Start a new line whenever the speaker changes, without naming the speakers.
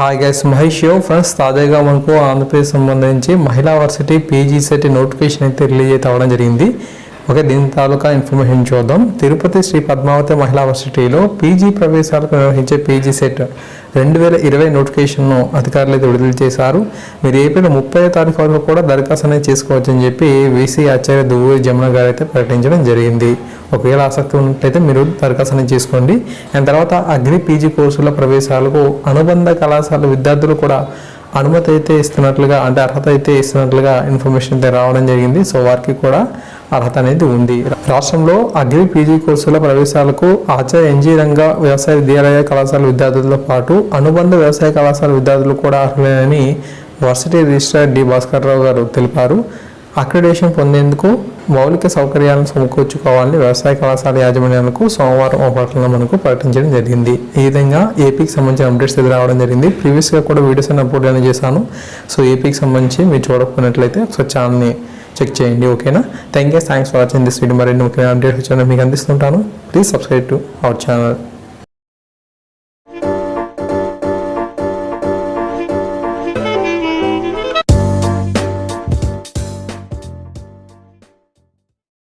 Hi guys Mahesh show friends తాజాగా మనకు ఆంధ్రప్రదేశ్ సంబంధించి మహిళా వర్సిటీ పీజీ సెట్ నోటిఫికేషన్ అయితే రిలీజ్ అయితే అవ్వడం జరిగింది. ఓకే దీని తాలూకా ఇన్ఫర్మేషన్ చూద్దాం. తిరుపతి శ్రీ పద్మావతి మహిళా వర్సిటీలో పీజీ ప్రవేశాలకు నిర్వహించే పీజీ సెట్ రెండు వేల ఇరవై నోటిఫికేషన్ను అధికారులు అయితే విడుదల చేశారు. మీరు ఏప్రిల్ ముప్పై తారీఖు వరకు కూడా దరఖాస్తు అనేది చేసుకోవచ్చని చెప్పి వీసీ ఆచార్య దువ్వూరి జమున గారు అయితే ప్రకటించడం జరిగింది. ఒకవేళ ఆసక్తి ఉన్నట్లయితే మీరు దరఖాస్తు అనేది చేసుకోండి. అండ్ తర్వాత అగ్రి పీజీ కోర్సుల ప్రవేశాలకు అనుబంధ కళాశాల విద్యార్థులు కూడా అనుమతి అయితే ఇస్తున్నట్లుగా అంటే అర్హత అయితే ఇస్తున్నట్లుగా ఇన్ఫర్మేషన్ అయితే రావడం జరిగింది. సో వారికి కూడా అర్హత అనేది ఉంది. రాష్ట్రంలో అగ్రి పీజీ కోర్సుల ప్రవేశాలకు ఆచార్య ఎన్జీ రంగ వ్యవసాయ విద్యాలయ కళాశాల విద్యార్థులతో పాటు అనుబంధ వ్యవసాయ కళాశాల విద్యార్థులు కూడా అర్హులేనని varsity registrar D Bhaskar Rao గారు తెలిపారు. అక్రిడేషన్ పొందేందుకు మౌలిక సౌకర్యాలను సమకూర్చుకోవాలని వ్యవసాయ కళాశాల యాజమాన్యాలకు సోమవారం ఒక ప్రకటన మనకు ప్రకటించడం జరిగింది. ఈ విధంగా ఏపీకి సంబంధించిన అప్డేట్స్ ఎదురు రావడం జరిగింది. ప్రీవియస్గా కూడా వీడియోస్ అని అప్లోడ్ అనేది చేశాను. సో ఏపీకి సంబంధించి మీరు చూడకపోయినట్లయితే ఒకసారి ఛానల్ని చెక్ చేయండి ఓకేనా? Thank you thanks for watching this video. మరిన్ని ముఖ్యమైన అప్డేట్స్ వచ్చాను మీకు అందిస్తుంటాను. Please subscribe to our channel.